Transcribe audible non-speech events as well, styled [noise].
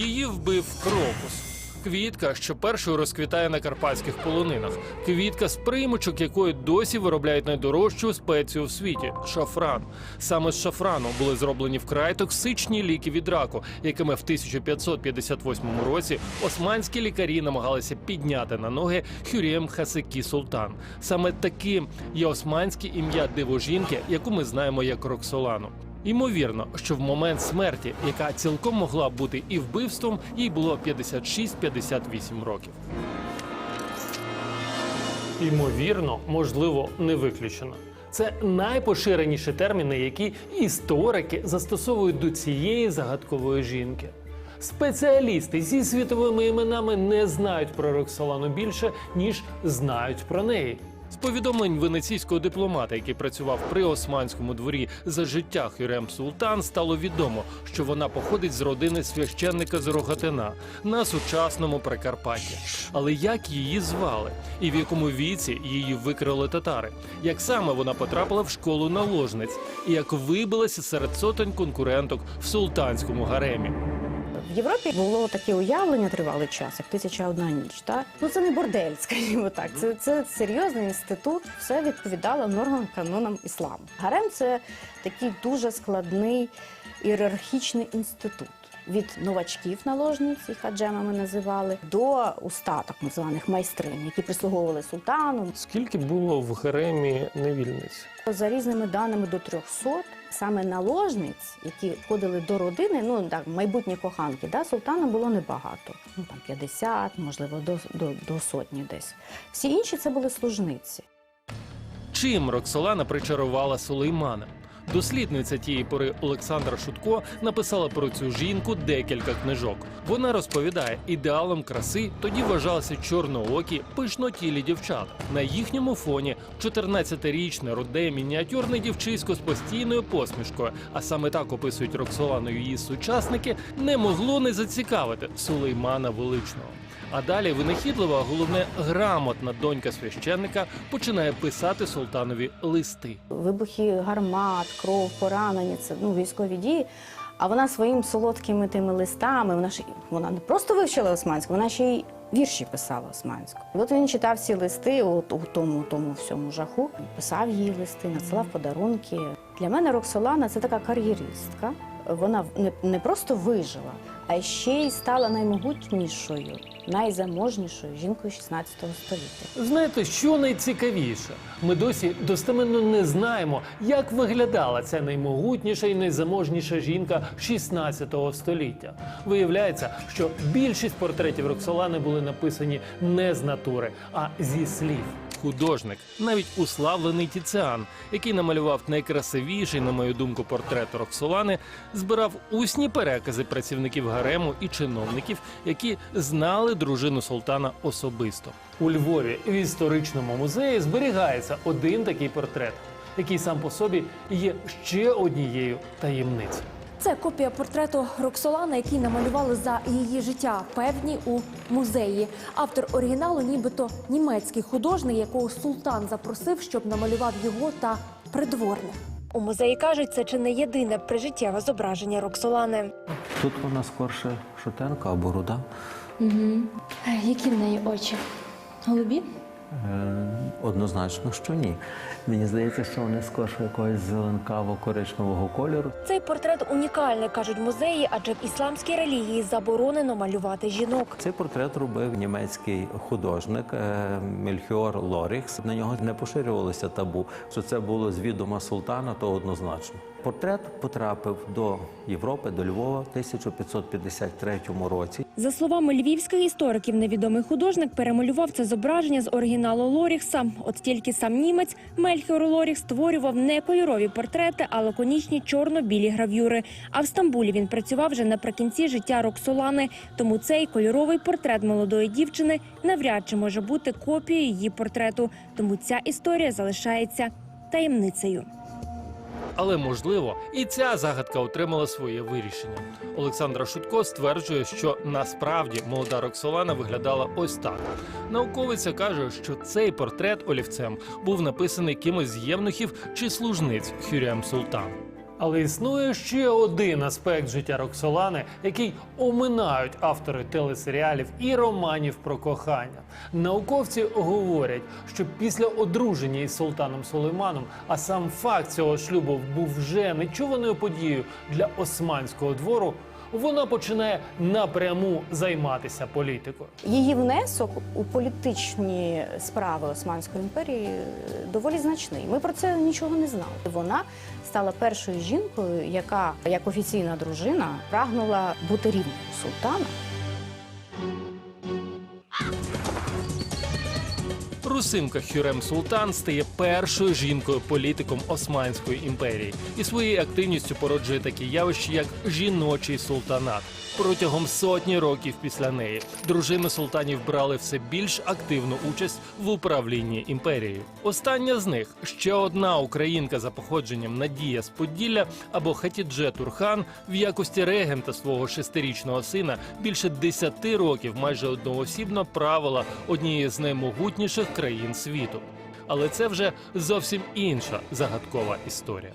Її вбив крокус. Квітка, що першою розквітає на карпатських полонинах. Квітка з примочок, якої досі виробляють найдорожчу спецію в світі шафран. Саме з шафрану були зроблені вкрай токсичні ліки від раку, якими в 1558 році османські лікарі намагалися підняти на ноги Хюрєм Хасекі Султан. Саме таким є османське ім'я дивожінки, яку ми знаємо як Роксолану. Ймовірно, що в момент смерті, яка цілком могла бути і вбивством, їй було 56-58 років. Ймовірно, можливо, не виключено. Це найпоширеніші терміни, які історики застосовують до цієї загадкової жінки. Спеціалісти зі світовими іменами не знають про Роксолану більше, ніж знають про неї. З повідомлень венеційського дипломата, який працював при османському дворі за життя Хюрем Султан, стало відомо, що вона походить з родини священника з Рогатина на сучасному Прикарпатті. Але як її звали, і в якому віці її викрили татари? Як саме вона потрапила в школу наложниць, і як вибилася серед сотень конкуренток в султанському гаремі? В Європі було таке уявлення тривалий час, як тисяча одна ніч. Та? Ну це не бордель, [laughs] скажімо так. Це, це серйозний інститут, все відповідало нормам канонам ісламу. Гарем це такий дуже складний ієрархічний інститут. Від новачків наложниць, їх аджемами називали, до уста так званих майстринь, які прислуговували султану. Скільки було в гаремі невільниць? За різними даними до 300 саме наложниць, які входили до родини, ну так, майбутні коханки, да, султана було небагато. Ну там 50, можливо, до, до, до сотні десь. Всі інші це були служниці. Чим Роксолана причарувала Сулеймана? Дослідниця тієї пори Олександра Шутко написала про цю жінку декілька книжок. Вона розповідає, ідеалом краси тоді вважалися чорноокі, пишнотілі дівчата. На їхньому фоні 14-річне руде мініатюрне дівчисько з постійною посмішкою, а саме так описують Роксолану її сучасники, не могло не зацікавити Сулеймана Величного. А далі винахідлива, головне грамотна донька священника починає писати султанові листи. Вибухи гармат, кров, поранені, це ну, військові дії. А вона своїм солодкими тими листами, вона ж вона не просто вивчила османську, вона ще й вірші писала османську. І от він читав ці листи от, у тому, тому всьому жаху, писав їй листи, надсилав подарунки. Для мене Роксолана це така кар'єристка. Вона не, просто вижила, а ще й стала наймогутнішою, найзаможнішою жінкою 16 століття. Знаєте, що найцікавіше? Ми досі достеменно не знаємо, як виглядала ця наймогутніша і найзаможніша жінка 16 століття. Виявляється, що більшість портретів Роксолани були написані не з натури, а зі слів. Художник, навіть уславлений Тіціан, який намалював найкрасивіший, на мою думку, портрет Роксолани, збирав усні перекази працівників гарему і чиновників, які знали дружину султана особисто. У Львові в історичному музеї зберігається один такий портрет, який сам по собі є ще однією таємницею. Це копія портрету Роксолана, який намалювали за її життя певні у музеї. Автор оригіналу, нібито німецький художник, якого султан запросив, щоб намалював його та придворних. У музеї кажуть, це чи не єдине прижиттєве зображення Роксолани. Тут вона скорше шутенка або руда. Які в неї очі? Голубі? Е, Однозначно, що ні. Мені здається, що вони скорше якогось зеленкаво-коричневого кольору. Цей портрет унікальний, кажуть музеї, адже в ісламській релігії заборонено малювати жінок. Цей портрет робив німецький художник е, Мельхіор Лоріхс. На нього не поширювалося табу. Що це було з відома султана, то однозначно. Портрет потрапив до Європи, до Львова в 1553 році. За словами львівських істориків, невідомий художник перемалював це зображення з оригіналу Лоріхса. От тільки сам німець Мельхіор Лоріх створював не кольорові портрети, а лаконічні чорно-білі гравюри. А в Стамбулі він працював вже наприкінці життя Роксолани. Тому цей кольоровий портрет молодої дівчини навряд чи може бути копією її портрету. Тому ця історія залишається таємницею. Але можливо, і ця загадка отримала своє вирішення. Олександра Шутко стверджує, що насправді молода Роксолана виглядала ось так. Науковиця каже, що цей портрет олівцем був написаний кимось з євнухів чи служниць Хюрем Султан. Але існує ще один аспект життя Роксолани, який оминають автори телесеріалів і романів про кохання. Науковці говорять, що після одруження із султаном Сулейманом, а сам факт цього шлюбу був вже нечуваною подією для османського двору. Вона починає напряму займатися політикою. Її внесок у політичні справи Османської імперії е, доволі значний. Ми про це нічого не знали. Вона стала першою жінкою, яка як офіційна дружина прагнула бути рівною султана. Русинка Хюрем Султан стає першою жінкою-політиком Османської імперії і своєю активністю породжує такі явища, як жіночий султанат. Протягом сотні років після неї дружини султанів брали все більш активну участь в управлінні імперією. Остання з них ще одна українка за походженням Надія з Поділля або Хатідже Турхан в якості регента свого шестирічного сина більше десяти років майже одноосібно правила однією з наймогутніших країн світу. Але це вже зовсім інша загадкова історія.